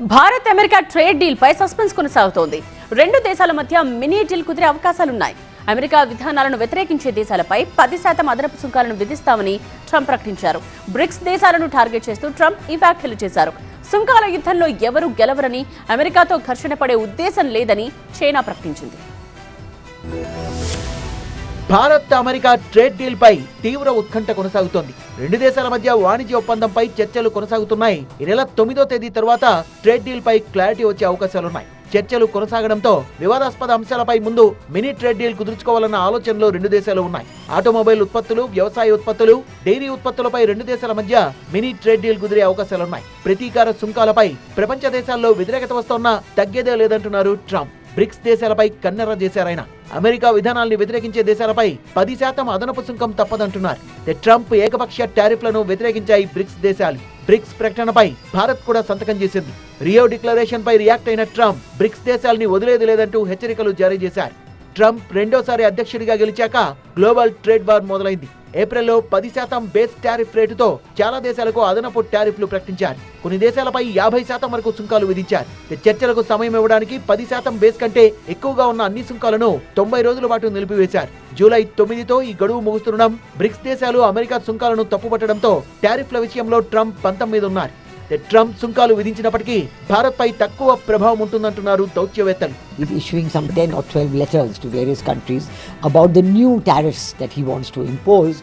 Bharat America trade deal పై suspense కొనసాగుతోంది. రెండు దేశాల మధ్య మినీ డీల్ కుదిరే అవకాశాలున్నాయి. అమెరికా విధానాలను వ్యతిరేకించే దేశాలపై పది శాతం అదనపు సుంకాలను విధిస్తామని ట్రంప్ ప్రకటించారు. బ్రిక్స్ దేశాలను టార్గెట్ చేస్తూ ట్రంప్ ఈ వ్యాఖ్యలు చేశారు. సుంకాల యుద్ధంలో ఎవరు గెలవరని అమెరికాతో ఘర్షణ పడే ఉద్దేశం లేదని చైనా ప్రకటించింది. భారత్ అమెరికా ట్రేడ్ డీల్ పై తీవ్ర ఉత్కంఠ కొనసాగుతోంది. రెండు దేశాల మధ్య వాణిజ్య ఒప్పందంపై చర్చలు కొనసాగుతున్నాయి. ఈ నెల తొమ్మిదో తేదీ తర్వాత ట్రేడ్ డీల్ పై క్లారిటీ వచ్చే అవకాశాలున్నాయి. చర్చలు కొనసాగడంతో వివాదాస్పద అంశాలపై ముందు మినీ ట్రేడ్ డీల్ కుదుర్చుకోవాలన్న ఆలోచనలో రెండు దేశాలు ఉన్నాయి. ఆటోమొబైల్ ఉత్పత్తులు వ్యవసాయ ఉత్పత్తులు డైరీ ఉత్పత్తులపై రెండు దేశాల మధ్య మినీ ట్రేడ్ డీల్ కుదిరే అవకాశాలున్నాయి. ప్రతీకార సుంకాలపై ప్రపంచ దేశాల్లో వ్యతిరేకత వస్తోన్నా తగ్గేదే లేదంటున్నారు ట్రంప్. బ్రిక్స్ దేశాలపై కన్నెర్ర చేశారాయన అమెరికా విధానాల్ని వ్యతిరేకించే దేశాలపై పది శాతం అదనపు సుంకం తప్పదంటున్నారు. ది ట్రంప్ ఏకపక్ష టారిఫ్లను వ్యతిరేకించాయి బ్రిక్స్ దేశాలు. బ్రిక్స్ ప్రకటనపై భారత్ కూడా సంతకం చేసింది. రియో డిక్లరేషన్ పై రియాక్ట్ అయిన ట్రంప్ బ్రిక్స్ దేశాలని వదిలేది లేదంటూ హెచ్చరికలు జారీ చేశారు. ట్రంప్ రెండోసారి అధ్యక్షుడిగా గెలిచాక గ్లోబల్ ట్రేడ్ వార్ మొదలైంది. ఏప్రిల్లో పది శాతం బేస్ టారిఫ్ రేటుతో చాలా దేశాలకు అదనపు టారిఫ్లు ప్రకటించారు. కొన్ని దేశాలపై యాభై శాతం వరకు సుంకాలు విధించారు. చర్చలకు సమయం ఇవ్వడానికి పది శాతం బేస్ కంటే ఎక్కువగా ఉన్న అన్ని సుంకాలను తొంభై రోజుల పాటు నిలిపివేశారు. జూలై తొమ్మిదితో ఈ గడువు ముగుస్తుండడం బ్రిక్స్ దేశాలు అమెరికా సుంకాలను తప్పుపట్టడంతో టారిఫ్ల విషయంలో ట్రంప్ పంతం మీద ఉన్నారు. ట్రంప్ సుంకాలు విధించినప్పటికీ భారత్ పై తక్కువ ప్రభావం ఉంటుందంటున్నారు దౌత్యవేత్తలు He's issuing some 10 or 12 letters to various countries about the new tariffs that he wants to impose.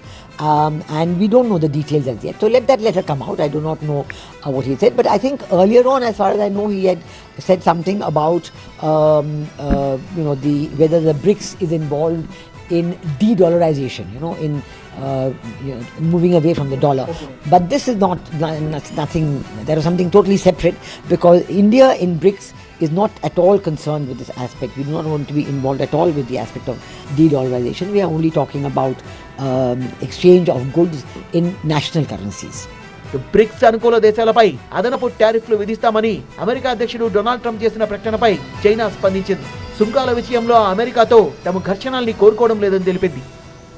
Um, and we don't know the details as yet. So let that letter come out. I do not know uh, what he said. But I think earlier on, as far as I know, he had said something about um, uh, you know the whether the BRICS is involved in de-dollarization. You know, in uh, you know, moving away from the dollar. But this is not, not nothing. There is something totally separate because India in BRICS is not at all concerned with this aspect. We do not want to be involved at all with the aspect of de-dollarization. We are only talking about um, exchange of goods in national currencies. BRICS అనుకూల దేశాలపై అదనపు టారిఫ్లు విధిస్తామని America అధ్యక్షుడు Donald Trump చేసిన ప్రకటనపై China స్పందించింది సుంకాల విషయంలో అమెరికాతో తమ ఘర్షణల్ని కోరుకోవడం లేదని తెలిపింది.